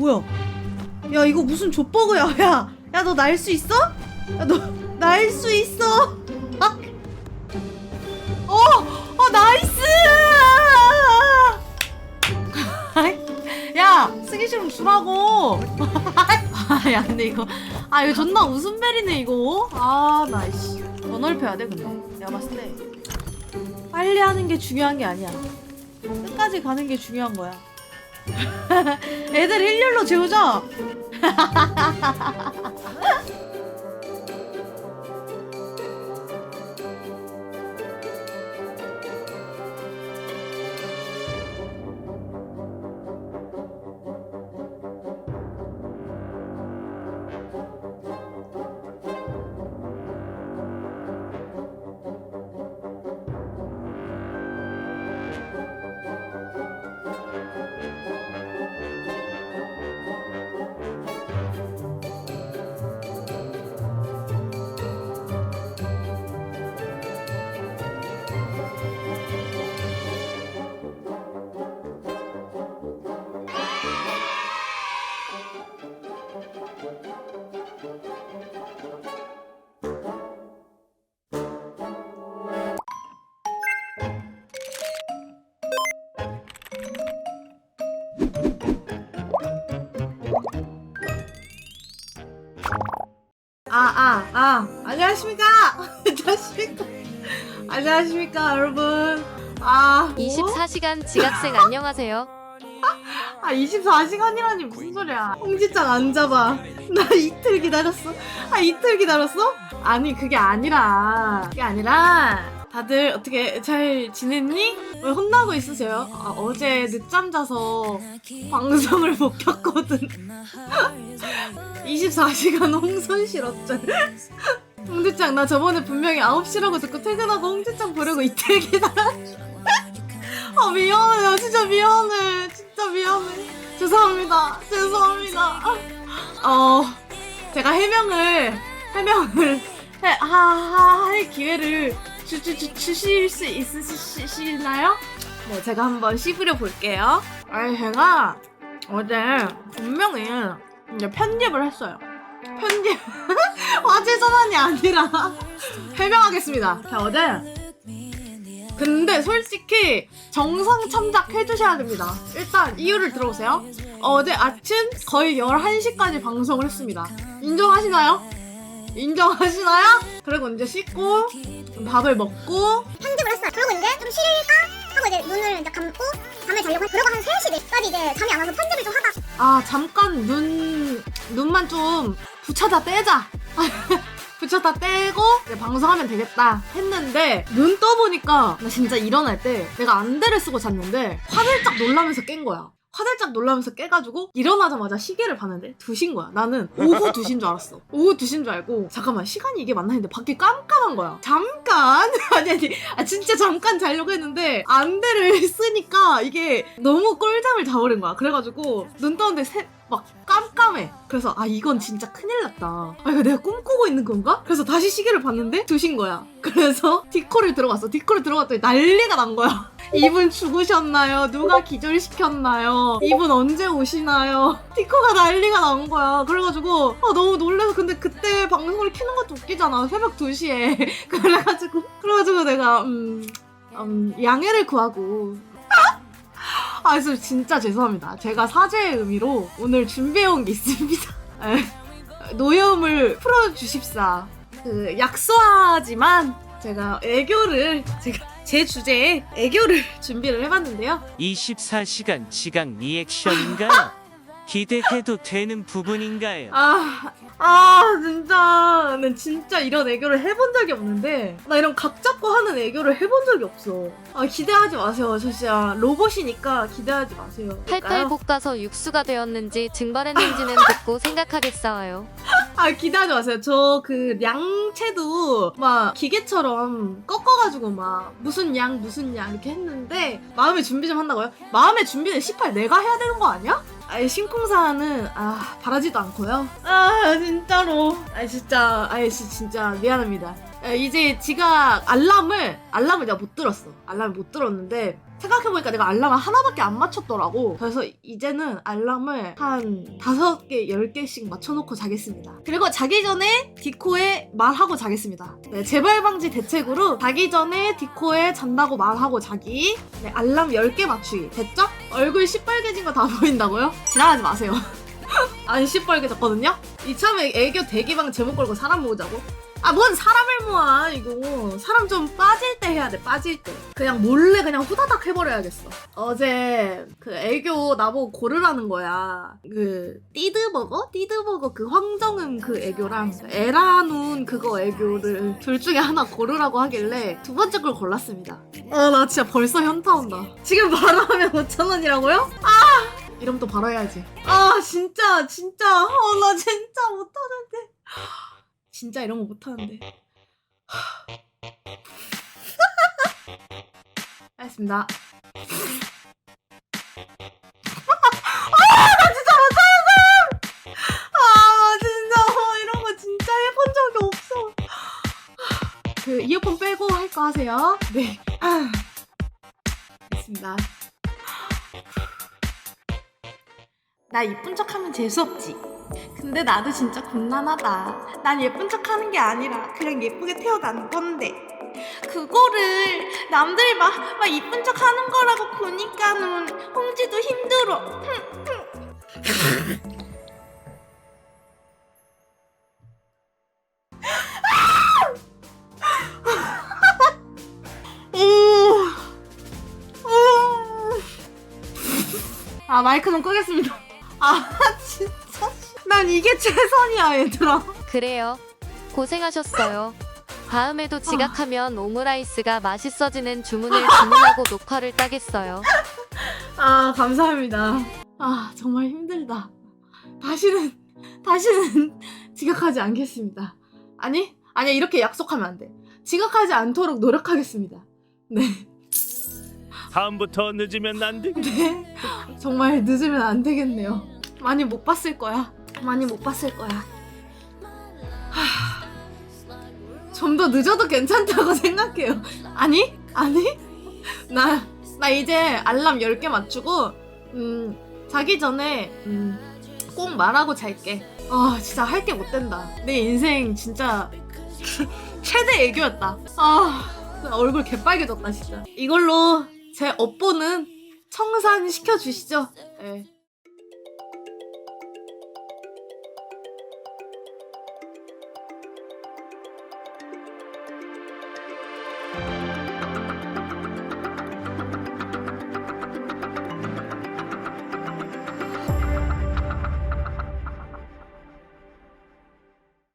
뭐야? 야 이거 무슨 족버그야? 야, 야 너 날 수 있어? 야 너 날 수 있어? 아. 어, 어 나이스! 야 쓰기 싫으면 주라고. 아야 근데 이거 아 이거 존나 웃음벨이네 이거. 아 나이씨. 더 넓혀야 돼 근데 내가 봤을 때 빨리 하는 게 중요한 게 아니야. 끝까지 가는 게 중요한 거야. 애들 일렬로 재우자. 아, 아, 아, 안녕하십니까? 안녕하십니까? 안녕하십니까, 여러분? 아, 24시간 지각생 안녕하세요. 아, 24시간이라니 무슨 소리야? 홍지짱 안 잡아. 나 이틀 기다렸어. 아, 이틀 기다렸어? 아니, 그게 아니라. 그게 아니라. 다들 어떻게 잘 지냈니? 왜 혼나고 있으세요? 아, 어제 늦잠 자서 방송을 못 켰거든. 24시간 홍선 실었잖. 홍지짱, 나 저번에 분명히 9시라고 듣고 퇴근하고 홍지짱 부르고 이틀 기다렸어. 아, 미안해. 나 진짜 미안해. 진짜 미안해. 죄송합니다. 죄송합니다. 어, 제가 해명을, 해명을 해, 하, 하, 할 기회를 주, 주, 주, 주실 수 있으시나요? 네, 제가 한번 씹으려 볼게요. 아니, 제가 어제 분명히 이제 편집을 했어요. 편집. 화제 전환이 아니라 해명하겠습니다. 자, 어제 근데 솔직히 정상 참작 해주셔야 됩니다. 일단 이유를 들어보세요. 어제 아침 거의 11시까지 방송을 했습니다. 인정하시나요? 인정하시나요? 그리고 이제 씻고 좀 밥을 먹고 편집을 했어요. 그러고 이제 좀 쉴까 하고 이제 눈을 이제 감고 잠을 자려고 해. 그러고 한 3시까지 이제 잠이 안 와서 편집을 좀 하다 아 잠깐 눈 눈만 좀 붙여다 떼자. 붙였다 떼고 이제 방송하면 되겠다 했는데 눈 떠보니까 나 진짜 일어날 때 내가 안대를 쓰고 잤는데 화들짝 놀라면서 깬 거야. 화들짝 놀라면서 깨가지고 일어나자마자 시계를 봤는데 2시인 거야. 나는 오후 2시인 줄 알았어. 오후 2시인 줄 알고 잠깐만 시간이 이게 맞나 했는데 밖에 깜깜한 거야. 잠깐 아니 아니 아 진짜 잠깐 자려고 했는데 안대를 쓰니까 이게 너무 꿀잠을 자버린 거야. 그래가지고 눈 떴는데 새, 막 깜깜해. 그래서 아 이건 진짜 큰일 났다. 아 이거 내가 꿈꾸고 있는 건가? 그래서 다시 시계를 봤는데 2시인 거야. 그래서 디코를 들어갔어. 디코를 들어갔더니 난리가 난 거야. 이분 죽으셨나요? 누가 기절시켰나요? 이분 언제 오시나요? 디코가 난리가 난 거야. 그래가지고 아, 너무 놀래서 근데 그때 방송을 켜는 것도 웃기잖아. 새벽 2시에. 그래가지고 그래가지고 내가 음, 음 양해를 구하고 아, 그래서 진짜 죄송합니다. 제가 사죄의 의미로 오늘 준비해온 게 있습니다. 에, 노여움을 풀어주십사. 그, 약소하지만 제가 애교를, 제가 제 주제에 애교를 준비를 해봤는데요. 24시간 지각 리액션인가요? 기대해도 되는 부분인가요? 아, 아, 진짜. 난 진짜 이런 애교를 해본 적이 없는데, 나 이런 각 잡고 하는 애교를 해본 적이 없어. 아, 기대하지 마세요. 저 진짜 로봇이니까 기대하지 마세요. 팔팔 볶아서 육수가 되었는지 증발했는지는 듣고 생각하겠어요. 아 기대하지 마세요. 저 그 양채도 막 기계처럼 꺾어가지고 막 무슨 양 무슨 양 이렇게 했는데 마음의 준비 좀 한다고요? 마음의 준비는 18 내가 해야 되는 거 아니야? 아예 신콩사는 아 바라지도 않고요. 아 진짜로. 아 진짜 아예 지- 진짜 미안합니다. 아, 이제 지가 알람을 알람을 내가 못 들었어. 알람을 못 들었는데 생각해보니까 내가 알람을 하나밖에 안 맞췄더라고. 그래서 이제는 알람을 한 다섯 개, 열 개씩 맞춰놓고 자겠습니다. 그리고 자기 전에 디코에 말하고 자겠습니다. 네, 재발 방지 대책으로 자기 전에 디코에 잔다고 말하고 자기. 네, 알람 10개 맞추기. 됐죠? 얼굴 시뻘개진 거 다 보인다고요? 지나가지 마세요. 안 시뻘개졌거든요? 이참에 애교 대기방 제목 걸고 사람 모으자고? 아, 뭔 사람을 모아, 이거. 사람 좀 빠질 때 해야 돼, 빠질 때. 그냥 몰래 그냥 후다닥 해버려야겠어. 어제 그 애교 나보고 고르라는 거야. 그, 띠드버거? 띠드버거 그 황정음 그 애교랑 에라눈 그거 애교를 둘 중에 하나 고르라고 하길래 두 번째 걸 골랐습니다. 아, 나 진짜 벌써 현타 온다. 지금 바로 하면 5천원이라고요? 아! 이러면 또 바로 해야지. 아, 진짜, 진짜. 어, 나 진짜 못하는데. 진짜 이런 거 못하는데. 알겠습니다. 아, 나 진짜! 아, 진짜, 어, 이런 거 진짜 해본 적이 없어. 그, 이어폰 빼고 할 거 하세요. 네. 아, 알겠습니다. 나 이쁜 척 하면 재수 없지. 근데 나도 진짜 곤란하다. 난 예쁜 척 하는 게 아니라 그냥 예쁘게 태어난 건데. 그거를 남들이 막, 막 이쁜 척 하는 거라고 보니까는 홍지도 힘들어. 아 마이크는 끄겠습니다. 아 진짜 난 이게 최선이야 얘들아. 그래요. 고생하셨어요. 다음에도 지각하면 오므라이스가 맛있어지는 주문을 주문하고 녹화를 따겠어요. 아 감사합니다. 아 정말 힘들다. 다시는 다시는 지각하지 않겠습니다. 아니 아니 이렇게 약속하면 안 돼. 지각하지 않도록 노력하겠습니다. 네. 다음부터 늦으면 안 돼. 네. 정말 늦으면 안 되겠네요. 많이 못 봤을 거야. 많이 못 봤을 거야. 좀 더 늦어도 괜찮다고 생각해요. 아니? 아니? 나, 나 이제 알람 10개 맞추고, 음, 자기 전에, 음, 꼭 말하고 잘게. 아, 진짜 할 게 못 된다. 내 인생 진짜 최대 애교였다. 아, 나 얼굴 개빨개졌다, 진짜. 이걸로 제 업보는 청산 시켜주시죠. 예.